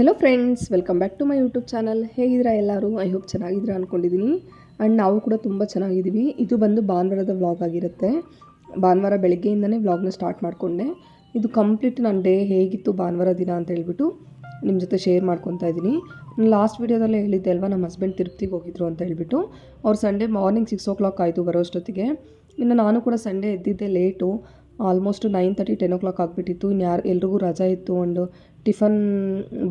Hello friends welcome back to my YouTube channel ಹೇಗಿದ್ದೀರಾ ಎಲ್ಲರೂ? I hope ಚೆನ್ನಾಗಿದ್ದೀರಾ ಅಂದ್ಕೊಂಡಿದ್ದೀನಿ ಆ್ಯಂಡ್ ನಾವು ಕೂಡ ತುಂಬ ಚೆನ್ನಾಗಿದ್ದೀವಿ. ಇದು ಬಂದು ಭಾನುವಾರದ ವ್ಲಾಗ್ ಆಗಿರುತ್ತೆ. ಭಾನುವಾರ ಬೆಳಗ್ಗೆಯಿಂದನೇ ವ್ಲಾಗ್ನ ಸ್ಟಾರ್ಟ್ ಮಾಡಿಕೊಂಡೆ. ಇದು ಕಂಪ್ಲೀಟ್ ನನ್ನ ಡೇ ಹೇಗಿತ್ತು ಭಾನುವಾರ ದಿನ ಅಂತ ಹೇಳ್ಬಿಟ್ಟು ನಿಮ್ಮ ಜೊತೆ ಶೇರ್ ಮಾಡ್ಕೊತಾ ಇದ್ದೀನಿ. ಲಾಸ್ಟ್ ವೀಡಿಯೋದಲ್ಲೇ ಹೇಳಿದ್ದೆ ಅಲ್ವಾ ನಮ್ಮ ಹಸ್ಬೆಂಡ್ ತಿರುಪ್ತಿಗೆ ಹೋಗಿದ್ರು ಅಂತ ಹೇಳ್ಬಿಟ್ಟು. ಅವ್ರು Sunday morning six o'clock ಆಯಿತು ಬರೋ ಅಷ್ಟೊತ್ತಿಗೆ ಇನ್ನು ನಾನು ಕೂಡ Sunday ಎದ್ದಿದ್ದೆ late almost nine thirty ten o'clock ಆಗಿಬಿಟ್ಟಿತ್ತು. ಇನ್ನು ಯಾರು, ಎಲ್ರಿಗೂ ರಜಾ ಇತ್ತು. ಒಂದು ಟಿಫನ್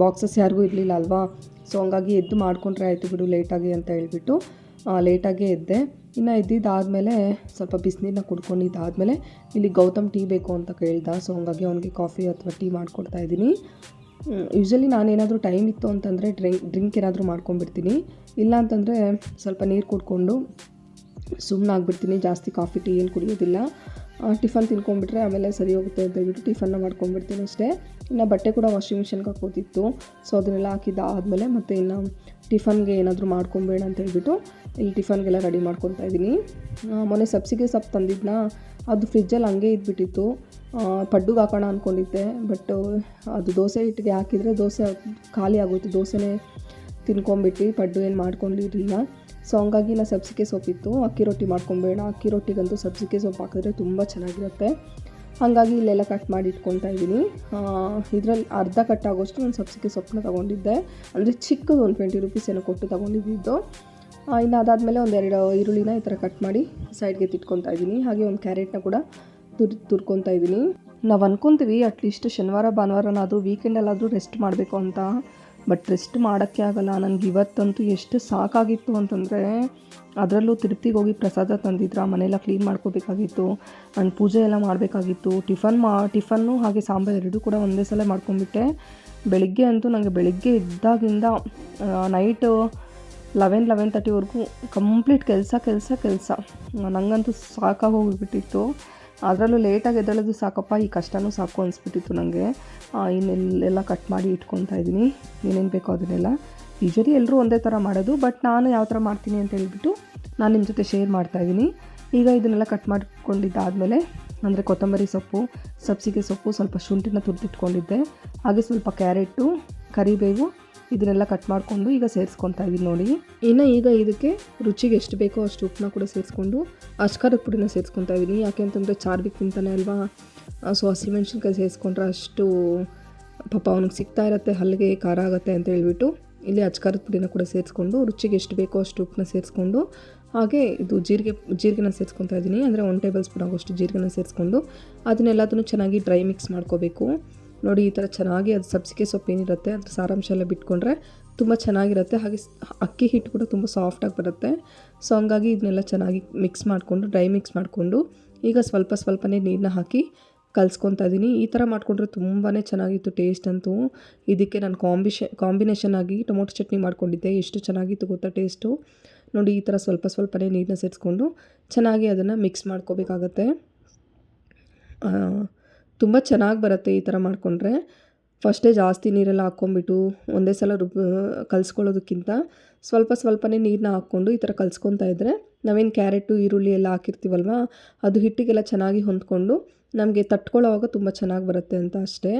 ಬಾಕ್ಸಸ್ ಯಾರಿಗೂ ಇರಲಿಲ್ಲ ಅಲ್ವಾ? ಸೊ ಹಂಗಾಗಿ ಎದ್ದು ಮಾಡ್ಕೊಂಡ್ರೆ ಆಯಿತು ಬಿಡು ಲೇಟಾಗಿ ಅಂತ ಹೇಳ್ಬಿಟ್ಟು ಲೇಟಾಗೇ ಎದ್ದೆ. ಇನ್ನು ಎದ್ದಿದ್ದಾದಮೇಲೆ ಸ್ವಲ್ಪ ಬಿಸಿನೀರನ್ನ ಕುಡ್ಕೊಂಡಿದ್ದಾದಮೇಲೆ ಇಲ್ಲಿ ಗೌತಮ್ ಟೀ ಬೇಕು ಅಂತ ಕೇಳ್ದ. ಸೊ ಹಂಗಾಗಿ ಅವನಿಗೆ ಕಾಫಿ ಅಥವಾ ಟೀ ಮಾಡಿಕೊಡ್ತಾ ಇದ್ದೀನಿ. ಯೂಶ್ವಲಿ ನಾನೇನಾದರೂ ಟೈಮ್ ಇತ್ತು ಅಂತಂದರೆ ಡ್ರಿಂಕ್ ಡ್ರಿಂಕ್ ಏನಾದರೂ ಮಾಡ್ಕೊಂಡ್ಬಿಡ್ತೀನಿ. ಇಲ್ಲ ಅಂತಂದರೆ ಸ್ವಲ್ಪ ನೀರು ಕುಡ್ಕೊಂಡು ಸುಮ್ಮನಾಗ್ಬಿಡ್ತೀನಿ ಜಾಸ್ತಿ ಕಾಫಿ, ಟೀ ಏನು ಕುಡಿಯೋದಿಲ್ಲ. ಟಿಫನ್ ತಿನ್ಕೊಂಡ್ಬಿಟ್ರೆ ಆಮೇಲೆ ಸರಿ ಹೋಗುತ್ತೆ ಅಂತ ಹೇಳ್ಬಿಟ್ಟು ಟಿಫನ್ನ ಮಾಡ್ಕೊಂಡ್ಬಿಡ್ತೀನಿ ಅಷ್ಟೇ. ಇನ್ನು ಬಟ್ಟೆ ಕೂಡ ವಾಷಿಂಗ್ ಮಿಷಿನ್ಗೆ ಹಾಕೋತಿತ್ತು. ಸೊ ಅದನ್ನೆಲ್ಲ ಹಾಕಿದ್ದಾದಮೇಲೆ ಮತ್ತು ಇನ್ನು ಟಿಫನ್ಗೆ ಏನಾದರೂ ಮಾಡ್ಕೊಂಬೇಡ ಅಂತ ಹೇಳ್ಬಿಟ್ಟು ಇಲ್ಲಿ ಟಿಫನ್ಗೆಲ್ಲ ರೆಡಿ ಮಾಡ್ಕೊತಾ ಇದ್ದೀನಿ. ಮೊನ್ನೆ ಸಬ್ಸಿಗೆ ಸೊಪ್ಪು ತಂದಿದ್ನ? ಅದು ಫ್ರಿಜ್ಜಲ್ಲಿ ಹಂಗೆ ಇದ್ಬಿಟ್ಟಿತ್ತು. ಪಡ್ಡುಗೆ ಹಾಕೋಣ ಅಂದ್ಕೊಂಡಿದ್ದೆ ಬಟ್ ಅದು ದೋಸೆ ಹಿಟ್ಟಿಗೆ ಹಾಕಿದರೆ ದೋಸೆ ಖಾಲಿ ಆಗೋಯ್ತು. ದೋಸೆನೇ ತಿನ್ಕೊಂಬಿಟ್ಟು ಪಡ್ಡು ಏನು ಮಾಡ್ಕೊಂಡಿರಲಿಲ್ಲ. ಸೊ ಹಂಗಾಗಿ ನಾನು ಸಬ್ಸಿಗೆ ಸೊಪ್ಪಿತ್ತು. ಅಕ್ಕಿ ರೊಟ್ಟಿ ಮಾಡ್ಕೊಬೇಡ, ಅಕ್ಕಿ ರೊಟ್ಟಿಗಂತೂ ಸಬ್ಸಿಗೆ ಸೊಪ್ಪು ಹಾಕಿದ್ರೆ ತುಂಬ ಚೆನ್ನಾಗಿರುತ್ತೆ. ಹಾಗಾಗಿ ಇಲ್ಲೆಲ್ಲ ಕಟ್ ಮಾಡಿ ಇಟ್ಕೊತಾ ಇದ್ದೀನಿ. ಇದರಲ್ಲಿ ಅರ್ಧ ಕಟ್ ಆಗೋಷ್ಟು ನಾನು ಸಬ್ಸಿಗೆ ಸೊಪ್ಪನ್ನ ತೊಗೊಂಡಿದ್ದೆ. ಅಂದರೆ ಚಿಕ್ಕದು ಒಂದು ಟ್ವೆಂಟಿ ರುಪೀಸ್ ಏನೋ ಕೊಟ್ಟು ತೊಗೊಂಡಿದ್ದು ಇನ್ನು ಅದಾದಮೇಲೆ ಒಂದೆರಡು ಈರುಳ್ಳಿನ ಈ ಥರ ಕಟ್ ಮಾಡಿ ಸೈಡ್ಗೆ ತಿಟ್ಕೊತಾ ಇದ್ದೀನಿ. ಹಾಗೆ ಒಂದು ಕ್ಯಾರೆಟ್ನ ಕೂಡ ತುರ್ ತುರ್ಕೊತಾ ಇದ್ದೀನಿ. ನಾವು ಅನ್ಕೊತೀವಿ ಅಟ್ಲೀಸ್ಟ್ ಶನಿವಾರ, ಭಾನುವಾರನಾದರೂ ವೀಕೆಂಡಲ್ಲಾದರೂ ರೆಸ್ಟ್ ಮಾಡಬೇಕು ಅಂತ. ಬಟ್ ರೆಸ್ಟ್ ಮಾಡೋಕ್ಕೆ ಆಗಲ್ಲ. ನನಗೆ ಇವತ್ತಂತೂ ಎಷ್ಟು ಸಾಕಾಗಿತ್ತು ಅಂತಂದರೆ, ಅದರಲ್ಲೂ ತಿರುಪ್ತಿಗೆ ಹೋಗಿ ಪ್ರಸಾದ ತಂದಿದ್ರ, ಮನೆಯೆಲ್ಲ ಕ್ಲೀನ್ ಮಾಡ್ಕೋಬೇಕಾಗಿತ್ತು ಆ್ಯಂಡ್ ಪೂಜೆ ಎಲ್ಲ ಮಾಡಬೇಕಾಗಿತ್ತು ಟಿಫನ್ ಮಾ ಟಿಫನ್ನು ಹಾಗೆ ಸಾಂಬಾರು ಎರಡೂ ಕೂಡ ಒಂದೇ ಸಲ ಮಾಡ್ಕೊಂಡ್ಬಿಟ್ಟೆ. ಬೆಳಿಗ್ಗೆ ಅಂತೂ ನನಗೆ ಬೆಳಿಗ್ಗೆ ಇದ್ದಾಗಿಂದ ನೈಟ್ ಲೆವೆನ್ ಲೆವೆನ್ ತರ್ಟಿವರೆಗೂ ಕಂಪ್ಲೀಟ್ ಕೆಲಸ ಕೆಲಸ ಕೆಲಸ. ನನಗಂತೂ ಸಾಕಾಗಿ ಹೋಗಿಬಿಟ್ಟಿತ್ತು. ಅದರಲ್ಲೂ ಲೇಟಾಗಿ ಎದ್ದಳೋದು ಸಾಕಪ್ಪ, ಈ ಕಷ್ಟನೂ ಸಾಕು ಅನಿಸ್ಬಿಟ್ಟಿತ್ತು ನನಗೆ ಇನ್ನೆಲ್ಲ ಕಟ್ ಮಾಡಿ ಇಟ್ಕೊತಾ ಇದ್ದೀನಿ. ಏನೇನು ಬೇಕೋ ಅದನ್ನೆಲ್ಲ. ಯೂಶ್ವಲಿ ಎಲ್ಲರೂ ಒಂದೇ ಥರ ಮಾಡೋದು ಬಟ್ ನಾನು ಯಾವ ಥರ ಮಾಡ್ತೀನಿ ಅಂತ ಹೇಳ್ಬಿಟ್ಟು ನಾನು ನಿಮ್ಮ ಜೊತೆ ಶೇರ್ ಮಾಡ್ತಾ ಇದ್ದೀನಿ. ಈಗ ಇದನ್ನೆಲ್ಲ ಕಟ್ ಮಾಡಿಕೊಂಡಿದ್ದಾದಮೇಲೆ ಅಂದರೆ ಕೊತ್ತಂಬರಿ ಸೊಪ್ಪು, ಸಬ್ಸಿಗೆ ಸೊಪ್ಪು ಸ್ವಲ್ಪ ಶುಂಠಿನ ತುರಿದಿಟ್ಕೊಂಡಿದ್ದೆ. ಹಾಗೆ ಸ್ವಲ್ಪ ಕ್ಯಾರೆಟು ಕರಿಬೇವು ಇದನ್ನೆಲ್ಲ ಕಟ್ ಮಾಡಿಕೊಂಡು ಈಗ ಸೇರಿಸ್ಕೊತಾ ಇದ್ದೀನಿ ನೋಡಿ. ಇನ್ನು ಈಗ ಇದಕ್ಕೆ ರುಚಿಗೆ ಎಷ್ಟು ಬೇಕೋ ಅಷ್ಟು ಉಪ್ಪನ್ನ ಕೂಡ ಸೇರಿಸ್ಕೊಂಡು ಅಚ್ಕಾರದ ಪುಡಿನ ಸೇರಿಸ್ಕೊತಾ ಇದ್ದೀನಿ ಯಾಕೆ ಅಂತಂದರೆ ಚಾರ್ವಿಕ್ ತಿಂತಾನೆ ಅಲ್ವಾ? ಸೊ ಹಸಿಮೆಣ್ಸಿನ್ಕಾಯಿ ಸೇರಿಸ್ಕೊಂಡ್ರೆ ಅಷ್ಟು ಪಾಪ ಅವ್ನಿಗೆ ಸಿಗ್ತಾ ಇರುತ್ತೆ ಹಲ್ಲಿಗೆ ಖಾರ ಆಗುತ್ತೆ ಅಂತ ಹೇಳ್ಬಿಟ್ಟು ಇಲ್ಲಿ ಅಚ್ಕಾರದ ಪುಡಿನ ಕೂಡ ಸೇರಿಸ್ಕೊಂಡು ರುಚಿಗೆ ಎಷ್ಟು ಬೇಕೋ ಅಷ್ಟು ಉಪ್ಪನ್ನ ಸೇರಿಸ್ಕೊಂಡು ಹಾಗೆ ಇದು ಜೀರಿಗೆ, ಜೀರಿಗೆನ ಸೇರಿಸ್ಕೊತಾ ಇದ್ದೀನಿ ಅಂದರೆ ಒನ್ ಟೇಬಲ್ ಸ್ಪೂನ್ ಆಗೋಷ್ಟು ಜೀರಿಗೆನ ಸೇರಿಸ್ಕೊಂಡು ಅದನ್ನೆಲ್ಲದನ್ನು ಚೆನ್ನಾಗಿ ಡ್ರೈ ಮಿಕ್ಸ್ ಮಾಡ್ಕೋಬೇಕು. ನೋಡಿ, ಈ ಥರ ಚೆನ್ನಾಗಿ ಅದು ಸಬ್ಸಿಗೆ ಸೊಪ್ಪು ಏನಿರುತ್ತೆ, ಅದ್ರ ಸಾರಾಂಶ ಎಲ್ಲ ಬಿಟ್ಕೊಂಡ್ರೆ ತುಂಬ ಚೆನ್ನಾಗಿರುತ್ತೆ. ಹಾಗೆ ಅಕ್ಕಿ ಹಿಟ್ಟು ಕೂಡ ತುಂಬ ಸಾಫ್ಟಾಗಿ ಬರುತ್ತೆ. ಸೊ ಹಂಗಾಗಿ ಇದನ್ನೆಲ್ಲ ಚೆನ್ನಾಗಿ ಮಿಕ್ಸ್ ಮಾಡಿಕೊಂಡು ಡ್ರೈ ಮಿಕ್ಸ್ ಮಾಡಿಕೊಂಡು, ಈಗ ಸ್ವಲ್ಪ ಸ್ವಲ್ಪನೇ ನೀರನ್ನ ಹಾಕಿ ಕಲ್ಸ್ಕೊತಾ ಇದ್ದೀನಿ ಈ ಥರ ಮಾಡಿಕೊಂಡ್ರೆ ತುಂಬಾ ಚೆನ್ನಾಗಿತ್ತು ಟೇಸ್ಟ್ ಅಂತೂ. ಇದಕ್ಕೆ ನಾನು ಕಾಂಬಿಶೆ ಕಾಂಬಿನೇಷನ್ ಆಗಿ ಟೊಮೊಟೊ ಚಟ್ನಿ ಮಾಡ್ಕೊಂಡಿದ್ದೆ. ಎಷ್ಟು ಚೆನ್ನಾಗಿತ್ತು ಗೊತ್ತಾ ಟೇಸ್ಟು ನೋಡಿ, ಈ ಥರ ಸ್ವಲ್ಪ ಸ್ವಲ್ಪನೇ ನೀರನ್ನ ಸೇರಿಸ್ಕೊಂಡು ಚೆನ್ನಾಗಿ ಅದನ್ನು ಮಿಕ್ಸ್ ಮಾಡ್ಕೋಬೇಕಾಗತ್ತೆ. ತುಂಬ ಚೆನ್ನಾಗಿ ಬರುತ್ತೆ ಈ ಥರ ಮಾಡಿಕೊಂಡ್ರೆ. ಫಸ್ಟೇ ಜಾಸ್ತಿ ನೀರೆಲ್ಲ ಹಾಕ್ಕೊಂಬಿಟ್ಟು ಒಂದೇ ಸಲ ರುಬ್ ಕಲಿಸ್ಕೊಳ್ಳೋದಕ್ಕಿಂತ ಸ್ವಲ್ಪ ಸ್ವಲ್ಪನೇ ನೀರನ್ನ ಹಾಕ್ಕೊಂಡು ಈ ಥರ ಕಲಿಸ್ಕೊತಾ ಇದ್ದರೆ ನಾವೇನು ಕ್ಯಾರೆಟು, ಈರುಳ್ಳಿ ಎಲ್ಲ ಹಾಕಿರ್ತೀವಲ್ವ, ಅದು ಹಿಟ್ಟಿಗೆಲ್ಲ ಚೆನ್ನಾಗಿ ಹೊಂದ್ಕೊಂಡು ನಮಗೆ ತಟ್ಕೊಳ್ಳೋವಾಗ ತುಂಬ ಚೆನ್ನಾಗಿ ಬರುತ್ತೆ ಅಂತ ಅಷ್ಟೇ.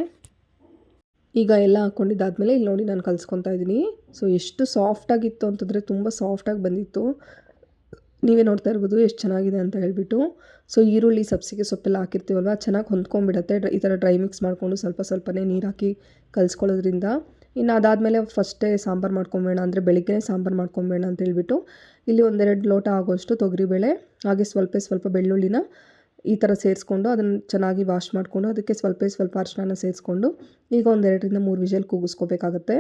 ಈಗ ಎಲ್ಲ ಹಾಕ್ಕೊಂಡಿದ್ದಾದಮೇಲೆ ಇಲ್ಲಿ ನೋಡಿ ನಾನು ಕಲಿಸ್ಕೊತಾ ಇದ್ದೀನಿ. ಸೊ ಎಷ್ಟು ಸಾಫ್ಟಾಗಿತ್ತು ಅಂತಂದರೆ ತುಂಬ ಸಾಫ್ಟಾಗಿ ಬಂದಿತ್ತು. ನೀವೇ ನೋಡ್ತಾ ಇರ್ಬೋದು ಎಷ್ಟು ಚೆನ್ನಾಗಿದೆ ಅಂತ ಹೇಳ್ಬಿಟ್ಟು. ಸೊ ಈರುಳ್ಳಿ ಸಬ್ಸಿಗೆ ಸೊಪ್ಪೆಲ್ಲ ಹಾಕಿರ್ತೀವಲ್ವ? ಚೆನ್ನಾಗಿ ಹೊಂದ್ಕೊಂಡ್ಬಿಡತ್ತೆ. ಈ ಥರ ಡ್ರೈ ಮಿಕ್ಸ್ ಮಾಡಿಕೊಂಡು ಸ್ವಲ್ಪ ಸ್ವಲ್ಪನೇ ನೀರು ಹಾಕಿ ಕಲಿಸ್ಕೊಳ್ಳೋದ್ರಿಂದ. ಇನ್ನು ಅದಾದಮೇಲೆ ಫಸ್ಟೇ ಸಾಂಬಾರು ಮಾಡ್ಕೊಂಬೇಡ ಅಂದರೆ ಬೆಳಿಗ್ಗೆ ಸಾಂಬಾರು ಮಾಡ್ಕೊಂಬೇಡ ಅಂತ ಹೇಳ್ಬಿಟ್ಟು ಇಲ್ಲಿ ಒಂದೆರಡು ಲೋಟ ಆಗೋಷ್ಟು ತೊಗರಿಬೇಳೆ, ಹಾಗೆ ಸ್ವಲ್ಪ ಸ್ವಲ್ಪ ಬೆಳ್ಳುಳ್ಳಿನ ಈ ಥರ ಸೇರಿಸ್ಕೊಂಡು ಅದನ್ನು ಚೆನ್ನಾಗಿ ವಾಶ್ ಮಾಡಿಕೊಂಡು ಅದಕ್ಕೆ ಸ್ವಲ್ಪ ಸ್ವಲ್ಪ ಅರಿಶಿನ ಸೇರಿಸ್ಕೊಂಡು ಈಗ ಒಂದೆರಡರಿಂದ ಮೂರು ವಿಷಲ್ ಕೂಗಿಸ್ಕೋಬೇಕಾಗತ್ತೆ.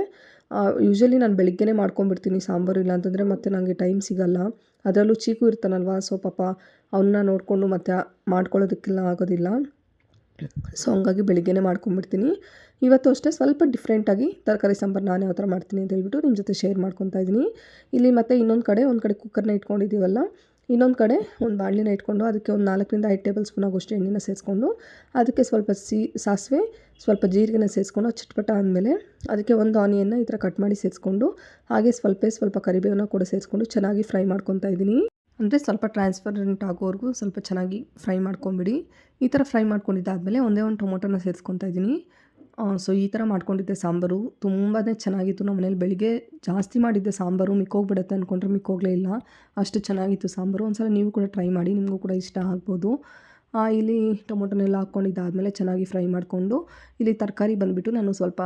ಯೂಶ್ವಲಿ ನಾನು ಬೆಳಿಗ್ಗೆನೇ ಮಾಡ್ಕೊಂಡ್ಬಿಡ್ತೀನಿ ಸಾಂಬಾರು ಇಲ್ಲ ಅಂತಂದರೆ ಮತ್ತೆ ನನಗೆ ಟೈಮ್ ಸಿಗಲ್ಲ. ಅದರಲ್ಲೂ ಚೀಕು ಇರ್ತಾನಲ್ವ ಸೊ ಪಾಪ ಅವನ್ನ ನೋಡಿಕೊಂಡು ಮತ್ತೆ ಮಾಡ್ಕೊಳ್ಳೋದಕ್ಕೆಲ್ಲ ಆಗೋದಿಲ್ಲ. ಸೊ ಹಂಗಾಗಿ ಬೆಳಿಗ್ಗೆನೇ ಮಾಡ್ಕೊಂಡ್ಬಿಡ್ತೀನಿ. ಇವತ್ತು ಅಷ್ಟೇ ಸ್ವಲ್ಪ ಡಿಫ್ರೆಂಟಾಗಿ ತರಕಾರಿ ಸಾಂಬಾರು ನಾನು ಯಾವ ಥರ ಮಾಡ್ತೀನಿ ಅಂತ ಹೇಳ್ಬಿಟ್ಟು ನಿಮ್ಮ ಜೊತೆ ಶೇರ್ ಮಾಡ್ಕೊತಾ ಇದ್ದೀನಿ. ಇಲ್ಲಿ ಮತ್ತೆ ಇನ್ನೊಂದು ಕಡೆ, ಒಂದು ಕಡೆ ಕುಕ್ಕರ್ನ ಇಟ್ಕೊಂಡಿದ್ದೀವಲ್ಲ ಇನ್ನೊಂದು ಕಡೆ ಒಂದು ಬಾಣಲಿನ ಇಟ್ಕೊಂಡು ಅದಕ್ಕೆ ಒಂದು ನಾಲ್ಕರಿಂದ ಐದು ಟೇಬಲ್ ಸ್ಪೂನ್ ಆಗೋಷ್ಟು ಎಣ್ಣೆನ ಸೇರಿಸ್ಕೊಂಡು ಅದಕ್ಕೆ ಸ್ವಲ್ಪ ಸಿ, ಸಾಸಿವೆ, ಸ್ವಲ್ಪ ಜೀರಿಗೆನ ಸೇರಿಸ್ಕೊಂಡು ಚಟ್ಪಟ ಆದಮೇಲೆ ಅದಕ್ಕೆ ಒಂದು ಆನಿಯನ್ನ ಈ ಥರ ಕಟ್ ಮಾಡಿ ಸೇರಿಸ್ಕೊಂಡು ಹಾಗೆ ಸ್ವಲ್ಪ ಸ್ವಲ್ಪ ಕರಿಬೇವನ್ನ ಕೂಡ ಸೇರಿಸ್ಕೊಂಡು ಚೆನ್ನಾಗಿ ಫ್ರೈ ಮಾಡ್ಕೊತಾ ಇದ್ದೀನಿ. ಅಂದರೆ ಸ್ವಲ್ಪ ಟ್ರಾನ್ಸ್ಪರೆಂಟ್ ಆಗೋವರೆಗೂ ಸ್ವಲ್ಪ ಚೆನ್ನಾಗಿ ಫ್ರೈ ಮಾಡ್ಕೊಂಬಿಡಿ. ಈ ಥರ ಫ್ರೈ ಮಾಡ್ಕೊಂಡಿದ್ದಾದಮೇಲೆ ಒಂದೇ ಒಂದು ಟೊಮೊಟೊನ ಸೇರಿಸ್ಕೊತಾ ಇದ್ದೀನಿ. ಸೊ ಈ ಥರ ಮಾಡ್ಕೊಂಡಿದ್ದೆ ಸಾಂಬಾರು. ತುಂಬಾ ಚೆನ್ನಾಗಿತ್ತು. ನಮ್ಮ ಮನೇಲಿ ಬೆಳಿಗ್ಗೆ ಜಾಸ್ತಿ ಮಾಡಿದ್ದೆ ಸಾಂಬಾರು. ಮಿಕ್ಕೋಗ್ಬಿಡುತ್ತೆ ಅಂದ್ಕೊಂಡ್ರೆ ಮಿಕ್ಕೋಗಲೇ ಇಲ್ಲ. ಅಷ್ಟು ಚೆನ್ನಾಗಿತ್ತು ಸಾಂಬಾರು. ಒಂದ್ಸಲ ನೀವು ಕೂಡ ಟ್ರೈ ಮಾಡಿ. ನಿಮಗೂ ಕೂಡ ಇಷ್ಟ ಆಗ್ಬೋದು. ಇಲ್ಲಿ ಟೊಮೊಟೊನೆಲ್ಲ ಹಾಕ್ಕೊಂಡಿದ್ದಾದಮೇಲೆ ಚೆನ್ನಾಗಿ ಫ್ರೈ ಮಾಡಿಕೊಂಡು ಇಲ್ಲಿ ತರಕಾರಿ ಬಂದುಬಿಟ್ಟು ನಾನು ಸ್ವಲ್ಪ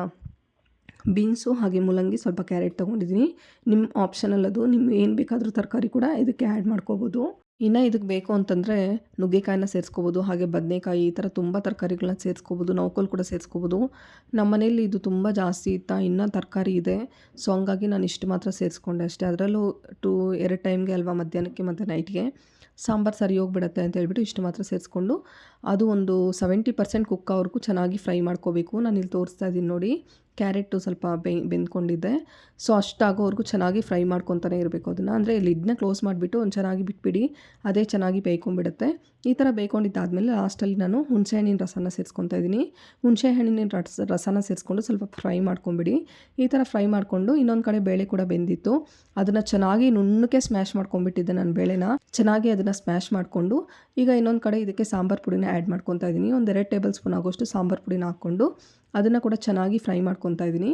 ಬೀನ್ಸು ಹಾಗೆ ಮೂಲಂಗಿ ಸ್ವಲ್ಪ ಕ್ಯಾರೆಟ್ ತೊಗೊಂಡಿದ್ದೀನಿ. ನಿಮ್ಮ ಆಪ್ಷನಲ್ ಅದು ನಿಮ್ಗೆ ಏನು ಬೇಕಾದರೂ ತರಕಾರಿ ಕೂಡ ಇದಕ್ಕೆ ಆ್ಯಡ್ ಮಾಡ್ಕೋಬೋದು. ಇನ್ನು ಇದಕ್ಕೆ ಬೇಕು ಅಂತಂದರೆ ನುಗ್ಗೆಕಾಯಿನ ಸೇರಿಸ್ಕೋಬೋದು, ಹಾಗೆ ಬದನೆಕಾಯಿ ಈ ಥರ ತುಂಬ ತರಕಾರಿಗಳನ್ನ ಸೇರಿಸ್ಕೋಬೋದು ನೌಕಲ್ ಕೂಡ ಸೇರಿಸ್ಕೋಬೋದು. ನಮ್ಮ ಮನೇಲಿ ಇದು ತುಂಬ ಜಾಸ್ತಿ ಇತ್ತಾ, ಇನ್ನೂ ತರಕಾರಿ ಇದೆ. ಸೊ ಹಂಗಾಗಿ ನಾನು ಇಷ್ಟು ಮಾತ್ರ ಸೇರಿಸ್ಕೊಂಡೆ ಅಷ್ಟೇ. ಅದರಲ್ಲೂ ಟು, ಎರಡು ಟೈಮ್ಗೆ ಅಲ್ವಾ ಮಧ್ಯಾಹ್ನಕ್ಕೆ, ಮತ್ತು ನೈಟ್ಗೆ. ಸಾಂಬಾರು ಸರಿ ಹೋಗ್ಬಿಡತ್ತೆ ಅಂತ ಹೇಳ್ಬಿಟ್ಟು ಇಷ್ಟು ಮಾತ್ರ ಸೇರಿಸ್ಕೊಂಡು, ಅದು ಒಂದು ಸೆವೆಂಟಿ ಪರ್ಸೆಂಟ್ ಕುಕ್ ಅವ್ರಿಗೂ ಚೆನ್ನಾಗಿ ಫ್ರೈ ಮಾಡ್ಕೋಬೇಕು. ನಾನು ಇಲ್ಲಿ ತೋರಿಸ್ತಾ ಇದ್ದೀನಿ ನೋಡಿ, ಕ್ಯಾರೆಟು ಸ್ವಲ್ಪ ಬೆ, ಬೆಂದ್ಕೊಂಡಿದ್ದೆ. ಸೊ ಅಷ್ಟಾಗೋವರೆಗೂ ಚೆನ್ನಾಗಿ ಫ್ರೈ ಮಾಡ್ಕೊತಾನೆ ಇರಬೇಕು ಅದನ್ನು. ಅಂದರೆ ಲಿಡ್ನ ಕ್ಲೋಸ್ ಮಾಡಿಬಿಟ್ಟು ಒಂದು ಚೆನ್ನಾಗಿ ಬಿಟ್ಬಿಡಿ. ಅದೇ ಚೆನ್ನಾಗಿ ಬೇಯ್ಕೊಂಡ್ಬಿಡುತ್ತೆ. ಈ ಥರ ಬೇಯ್ಕೊಂಡಿದ್ದಾದಮೇಲೆ ಲಾಸ್ಟಲ್ಲಿ ನಾನು ಹುಣಸೆಹಣ್ಣಿನ ರಸನ ಸೇರಿಸ್ಕೊತಾ ಇದ್ದೀನಿ ಹುಣಸೆಹಣ್ಣಿನ ರಸ, ರಸನ ಸೇರಿಸ್ಕೊಂಡು ಸ್ವಲ್ಪ ಫ್ರೈ ಮಾಡ್ಕೊಂಬಿಡಿ. ಈ ಥರ ಫ್ರೈ ಮಾಡಿಕೊಂಡು ಇನ್ನೊಂದು ಕಡೆ ಬೇಳೆ ಕೂಡ ಬೆಂದಿತ್ತು. ಅದನ್ನು ಚೆನ್ನಾಗಿ ನುಣ್ಣಕ್ಕೆ ಸ್ಮ್ಯಾಶ್ ಮಾಡ್ಕೊಂಡ್ಬಿಟ್ಟಿದ್ದೆ ನಾನು ಬೇಳೆನ. ಚೆನ್ನಾಗಿ ಅದನ್ನು ಸ್ಮ್ಯಾಶ್ ಮಾಡಿಕೊಂಡು ಈಗ ಇನ್ನೊಂದು ಕಡೆ ಇದಕ್ಕೆ ಸಾಂಬಾರು ಪುಡಿನ ಆ್ಯಡ್ ಮಾಡ್ಕೊತಾ ಇದ್ದೀನಿ ಒಂದು ಎರಡು ಟೇಬಲ್ ಸ್ಪೂನ್ ಆಗೋಷ್ಟು ಸಾಂಬಾರು ಪುಡಿನ ಹಾಕ್ಕೊಂಡು ಅದನ್ನು ಕೂಡ ಚೆನ್ನಾಗಿ ಫ್ರೈ ಮಾಡ್ಕೊತಾ ಇದ್ದೀನಿ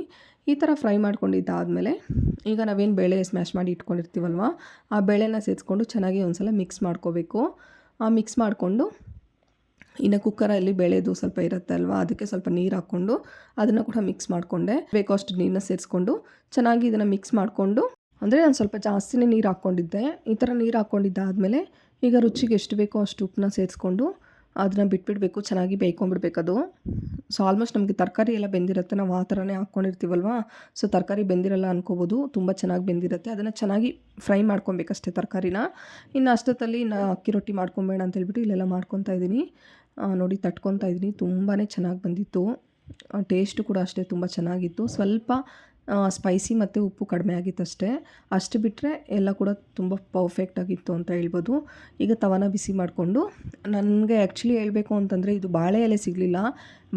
ಈ ಥರ ಫ್ರೈ ಮಾಡ್ಕೊಂಡಿದ್ದಾದಮೇಲೆ ಈಗ ನಾವೇನು ಬೇಳೆ ಸ್ಮ್ಯಾಶ್ ಮಾಡಿ ಇಟ್ಕೊಂಡಿರ್ತೀವಲ್ವ, ಆ ಬೇಳೆನ ಸೇರಿಸ್ಕೊಂಡು ಚೆನ್ನಾಗಿ ಒಂದು ಸಲ ಮಿಕ್ಸ್ ಮಾಡ್ಕೋಬೇಕು. ಆ ಮಿಕ್ಸ್ ಮಾಡಿಕೊಂಡು ಇನ್ನು ಕುಕ್ಕರಲ್ಲಿ ಬೇಳೆದು ಸ್ವಲ್ಪ ಇರುತ್ತೆ ಅಲ್ವಾ, ಅದಕ್ಕೆ ಸ್ವಲ್ಪ ನೀರು ಹಾಕ್ಕೊಂಡು ಅದನ್ನು ಕೂಡ ಮಿಕ್ಸ್ ಮಾಡಿಕೊಂಡೆ. ಬೇಕೋ ಅಷ್ಟು ನೀರನ್ನ ಸೇರಿಸ್ಕೊಂಡು ಚೆನ್ನಾಗಿ ಇದನ್ನು ಮಿಕ್ಸ್ ಮಾಡಿಕೊಂಡು, ಅಂದರೆ ನಾನು ಸ್ವಲ್ಪ ಜಾಸ್ತಿನೇ ನೀರು ಹಾಕ್ಕೊಂಡಿದ್ದೆ. ಈ ಥರ ನೀರು ಹಾಕ್ಕೊಂಡಿದ್ದಾದಮೇಲೆ ಈಗ ರುಚಿಗೆ ಎಷ್ಟು ಬೇಕೋ ಅಷ್ಟು ಉಪ್ಪನ್ನ ಸೇರಿಸ್ಕೊಂಡು ಅದನ್ನ ಬಿಟ್ಬಿಡಬೇಕು, ಚೆನ್ನಾಗಿ ಬೇಯ್ಕೊಂಡ್ಬಿಡ್ಬೇಕದು. ಸೊ ಆಲ್ಮೋಸ್ಟ್ ನಮಗೆ ತರಕಾರಿ ಎಲ್ಲ ಬೆಂದಿರುತ್ತೆ. ನಾವು ಆ ಥರನೇ ಹಾಕ್ಕೊಂಡಿರ್ತೀವಲ್ವ ಸೊ ತರಕಾರಿ ಬೆಂದಿರಲ್ಲ ಅನ್ಕೋಬೋದು. ತುಂಬ ಚೆನ್ನಾಗಿ ಬೆಂದಿರುತ್ತೆ. ಅದನ್ನು ಚೆನ್ನಾಗಿ ಫ್ರೈ ಮಾಡ್ಕೊಬೇಕಷ್ಟೇ ತರಕಾರಿನ. ಇನ್ನು ಅಷ್ಟೊತ್ತಲ್ಲಿ ನಾ ಅಕ್ಕಿ ರೊಟ್ಟಿ ಮಾಡ್ಕೊಬೇಡ ಅಂತ ಹೇಳ್ಬಿಟ್ಟು ಇಲ್ಲೆಲ್ಲ ಮಾಡ್ಕೊತಾ ಇದ್ದೀನಿ. ನೋಡಿ ತಟ್ಕೊತಾ ಇದ್ದೀನಿ. ತುಂಬಾ ಚೆನ್ನಾಗಿ ಬಂದಿತ್ತು. ಟೇಸ್ಟು ಕೂಡ ಅಷ್ಟೇ ತುಂಬ ಚೆನ್ನಾಗಿತ್ತು. ಸ್ವಲ್ಪ ಸ್ಪೈಸಿ ಮತ್ತು ಉಪ್ಪು ಕಡಿಮೆ ಆಗಿತ್ತು ಅಷ್ಟೇ ಅಷ್ಟು ಬಿಟ್ಟರೆ ಎಲ್ಲ ಕೂಡ ತುಂಬ ಪರ್ಫೆಕ್ಟ್ ಆಗಿತ್ತು ಅಂತ ಹೇಳ್ಬೋದು. ಈಗ ತವನ ಬಿಸಿ ಮಾಡಿಕೊಂಡು, ನನಗೆ ಆ್ಯಕ್ಚುಲಿ ಹೇಳಬೇಕು ಅಂತಂದರೆ ಇದು ಬಾಳೆ ಎಲೆ ಸಿಗಲಿಲ್ಲ.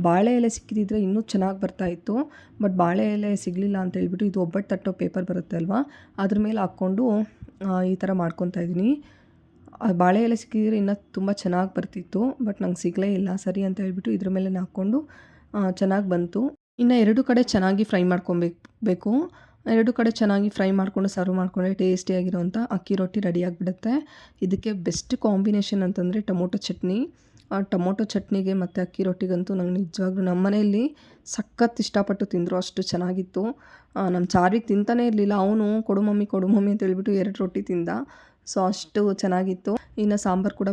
ಬಾಳೆ ಎಲೆ ಸಿಕ್ಕಿದ್ರೆ ಇನ್ನೂ ಚೆನ್ನಾಗಿ ಬರ್ತಾಯಿತ್ತು ಬಟ್ ಬಾಳೆ ಎಲೆ ಸಿಗಲಿಲ್ಲ ಅಂತ ಹೇಳ್ಬಿಟ್ಟು ಇದು ಒಬ್ಬಟ್ಟು ತಟ್ಟೋ ಪೇಪರ್ ಬರುತ್ತೆ ಅಲ್ವಾ? ಅದ್ರ ಮೇಲೆ ಹಾಕ್ಕೊಂಡು ಈ ಥರ ಮಾಡ್ಕೊತಾ ಇದ್ದೀನಿ. ಬಾಳೆ ಎಲೆ ಸಿಕ್ಕಿದ್ರೆ ಇನ್ನೂ ತುಂಬ ಚೆನ್ನಾಗಿ ಬರ್ತಿತ್ತು. ಬಟ್ ನಂಗೆ ಸಿಗಲೇ ಇಲ್ಲ. ಸರಿ ಅಂತ ಹೇಳ್ಬಿಟ್ಟು ಇದ್ರ ಮೇಲೆ ಹಾಕ್ಕೊಂಡು ಚೆನ್ನಾಗಿ ಬಂತು. ಇನ್ನು ಎರಡು ಕಡೆ ಚೆನ್ನಾಗಿ ಫ್ರೈ ಮಾಡ್ಕೊಬೇಕು. ಬೇಕು ಎರಡು ಕಡೆ ಚೆನ್ನಾಗಿ ಫ್ರೈ ಮಾಡಿಕೊಂಡು ಸರ್ವ್ ಮಾಡಿಕೊಂಡ್ರೆ ಟೇಸ್ಟಿಯಾಗಿರುವಂಥ ಅಕ್ಕಿ ರೊಟ್ಟಿ ರೆಡಿ ಆಗಿಬಿಡುತ್ತೆ. ಇದಕ್ಕೆ ಬೆಸ್ಟ್ ಕಾಂಬಿನೇಷನ್ ಅಂತಂದರೆ ಟೊಮೊಟೊ ಚಟ್ನಿ. ಆ ಟೊಮೊಟೊ ಚಟ್ನಿಗೆ ಮತ್ತು ಅಕ್ಕಿ ರೊಟ್ಟಿಗಂತೂ ನಂಗೆ ನಿಜವಾಗ್ಲೂ ನಮ್ಮ ಮನೆಯಲ್ಲಿ ಸಖತ್ ಇಷ್ಟಪಟ್ಟು ತಿಂದರು, ಅಷ್ಟು ಚೆನ್ನಾಗಿತ್ತು. ನಮ್ಮ ಚಾರಿಗೆ ತಿಂತಾನೇ ಇರಲಿಲ್ಲ, ಅವನು ಕೊಡು ಮಮ್ಮಿ ಕೊಡು ಮಮ್ಮಿ ಅಂತ ಹೇಳ್ಬಿಟ್ಟು ಎರಡು ರೊಟ್ಟಿ ತಿಂದ. ಸೊ ಅಷ್ಟು ಚೆನ್ನಾಗಿತ್ತು. ಇನ್ನು ಸಾಂಬಾರು ಕೂಡ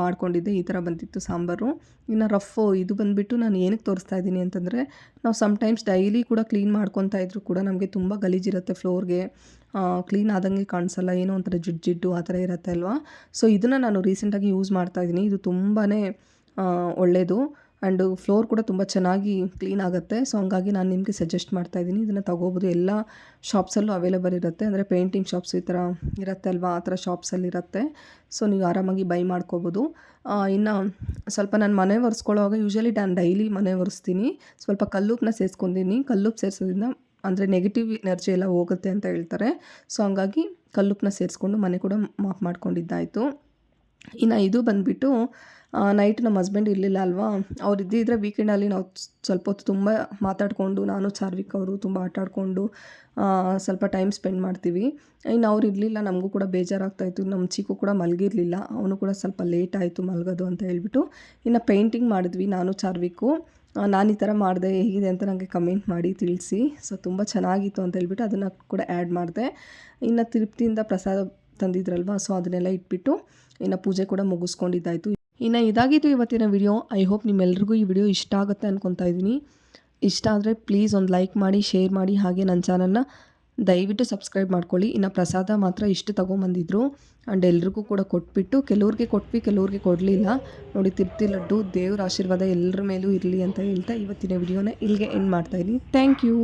ಮಾಡ್ಕೊಂಡಿದ್ದೆ, ಈ ಥರ ಬಂದಿತ್ತು ಸಾಂಬಾರು. ಇನ್ನು ರಫು ಇದು ಬಂದುಬಿಟ್ಟು ನಾನು ಏನಕ್ಕೆ ತೋರಿಸ್ತಾ ಇದ್ದೀನಿ ಅಂತಂದರೆ, ನಾವು ಸಮ್ಟೈಮ್ಸ್ ಡೈಲಿ ಕೂಡ ಕ್ಲೀನ್ ಮಾಡ್ಕೊತಾ ಇದ್ರು ಕೂಡ ನಮಗೆ ತುಂಬ ಗಲೀಜಿರುತ್ತೆ ಫ್ಲೋರ್ಗೆ ಕ್ಲೀನ್ ಆದಂಗೆ ಕಾಣಿಸಲ್ಲ, ಏನೋ ಒಂಥರ ಜಿಡ್ ಜಿಡ್ಡು ಆ ಥರ ಇರುತ್ತೆ ಅಲ್ವಾ? ಸೊ ಇದನ್ನು ನಾನು ರೀಸೆಂಟಾಗಿ ಯೂಸ್ ಮಾಡ್ತಾ ಇದ್ದೀನಿ. ಇದು ತುಂಬಾ ಒಳ್ಳೆಯದು ಆ್ಯಂಡು ಫ್ಲೋರ್ ಕೂಡ ತುಂಬ ಚೆನ್ನಾಗಿ ಕ್ಲೀನ್ ಆಗುತ್ತೆ. ಸೊ ಹಂಗಾಗಿ ನಾನು ನಿಮಗೆ ಸಜೆಸ್ಟ್ ಮಾಡ್ತಾ ಇದ್ದೀನಿ. ಇದನ್ನು ತೊಗೋಬೋದು. ಎಲ್ಲ ಶಾಪ್ಸಲ್ಲೂ ಅವೈಲೇಬಲ್ ಇರುತ್ತೆ. ಅಂದರೆ ಪೇಂಟಿಂಗ್ ಶಾಪ್ಸ್ ಈ ಥರ ಇರುತ್ತೆ ಅಲ್ವಾ? ಆ ಥರ ಶಾಪ್ಸಲ್ಲಿ ಇರುತ್ತೆ. ಸೊ ನೀವು ಆರಾಮಾಗಿ ಬೈ ಮಾಡ್ಕೋಬೋದು. ಇನ್ನು ಸ್ವಲ್ಪ ನಾನು ಮನೆ ಒರೆಸ್ಕೊಳ್ಳೋವಾಗ ಯೂಶಲಿ ನಾನು ಡೈಲಿ ಮನೆ ಒರೆಸ್ತೀನಿ. ಸ್ವಲ್ಪ ಕಲ್ಲುಪ್ಪನ್ನ ಸೇರಿಸ್ಕೊಂಡಿನಿ. ಕಲ್ಲುಪ್ಪು ಸೇರಿಸೋದ್ರಿಂದ ಅಂದರೆ ನೆಗೆಟಿವ್ ಎನರ್ಜಿ ಎಲ್ಲ ಹೋಗುತ್ತೆ ಅಂತ ಹೇಳ್ತಾರೆ. ಸೊ ಹಂಗಾಗಿ ಕಲ್ಲುಪ್ಪನ್ನ ಸೇರಿಸ್ಕೊಂಡು ಮನೆ ಕೂಡ ಮಾಪ್ ಮಾಡ್ಕೊಂಡಿದ್ದಾಯಿತು. ಇನ್ನು ಇದು ಬಂದುಬಿಟ್ಟು ನೈಟ್ ನಮ್ಮ ಹಸ್ಬೆಂಡ್ ಇರಲಿಲ್ಲ ಅಲ್ವಾ? ಅವ್ರು ಇದ್ದಿದ್ರೆ ವೀಕೆಂಡಲ್ಲಿ ನಾವು ಸ್ವಲ್ಪ ಹೊತ್ತು ತುಂಬ ಮಾತಾಡಿಕೊಂಡು, ನಾನು ಚಾರ್ವಿಕ್ ಅವರು ತುಂಬ ಆಟಾಡಿಕೊಂಡು ಸ್ವಲ್ಪ ಟೈಮ್ ಸ್ಪೆಂಡ್ ಮಾಡ್ತೀವಿ. ಇನ್ನು ಅವ್ರು ಇರಲಿಲ್ಲ, ನಮಗೂ ಕೂಡ ಬೇಜಾರಾಗ್ತಾಯಿತ್ತು ನಮ್ಮ ಚಿಕ್ಕು ಕೂಡ ಮಲಗಿರಲಿಲ್ಲ. ಅವನು ಕೂಡ ಸ್ವಲ್ಪ ಲೇಟ್ ಆಯಿತು ಮಲಗೋದು ಅಂತ ಹೇಳ್ಬಿಟ್ಟು, ಇನ್ನು ಪೇಂಟಿಂಗ್ ಮಾಡಿದ್ವಿ ನಾನು ಚಾರ್ವಿಕ್ಕು ನಾನು ಈ ಥರ ಮಾಡಿದೆ, ಹೇಗಿದೆ ಅಂತ ನನಗೆ ಕಮೆಂಟ್ ಮಾಡಿ ತಿಳಿಸಿ. ಸೊ ತುಂಬ ಚೆನ್ನಾಗಿತ್ತು ಅಂತ ಹೇಳ್ಬಿಟ್ಟು ಅದನ್ನು ಕೂಡ ಆ್ಯಡ್ ಮಾಡಿದೆ. ಇನ್ನು ತಿರುಪ್ತಿಯಿಂದ ಪ್ರಸಾದ ತಂದಿದ್ರಲ್ವ? ಸೊ ಅದನ್ನೆಲ್ಲ ಇಟ್ಬಿಟ್ಟು ಇನ್ನು ಪೂಜೆ ಕೂಡ ಮುಗಿಸ್ಕೊಂಡಿದ್ದಾಯಿತು. ಇನ್ನು ಇದಾಗಿತ್ತು ಇವತ್ತಿನ ವಿಡಿಯೋ ಐ ಹೋಪ್ ನಿಮ್ಮೆಲ್ರಿಗೂ ಈ ವಿಡಿಯೋ ಇಷ್ಟ ಆಗುತ್ತೆ ಅನ್ಕೊತಾ ಇದ್ದೀನಿ. ಇಷ್ಟ ಆದರೆ ಪ್ಲೀಸ್ ಒಂದು ಲೈಕ್ ಮಾಡಿ ಶೇರ್ ಮಾಡಿ, ಹಾಗೆ ನನ್ನ ಚಾನಲ್ನ ದಯವಿಟ್ಟು ಸಬ್ಸ್ಕ್ರೈಬ್ ಮಾಡ್ಕೊಳ್ಳಿ. ಇನ್ನು ಪ್ರಸಾದ ಮಾತ್ರ ಇಷ್ಟು ತೊಗೊಂಬಂದಿದ್ರು. ಆ್ಯಂಡ್ ಎಲ್ರಿಗೂ ಕೂಡ ಕೊಟ್ಬಿಟ್ಟು, ಕೆಲವ್ರಿಗೆ ಕೊಟ್ವಿ, ಕೆಲವ್ರಿಗೆ ಕೊಡಲಿಲ್ಲ. ನೋಡಿ, ತಿರ್ತಿ ಲಡ್ಡು, ದೇವ್ರ ಆಶೀರ್ವಾದ ಎಲ್ಲರ ಮೇಲೂ ಇರಲಿ ಅಂತ ಹೇಳ್ತಾ ಇವತ್ತಿನ ವಿಡಿಯೋನ ಇಲ್ಲಿಗೆ ಎಂಡ್ ಮಾಡ್ತಾಯಿದ್ದೀನಿ ಥ್ಯಾಂಕ್ ಯು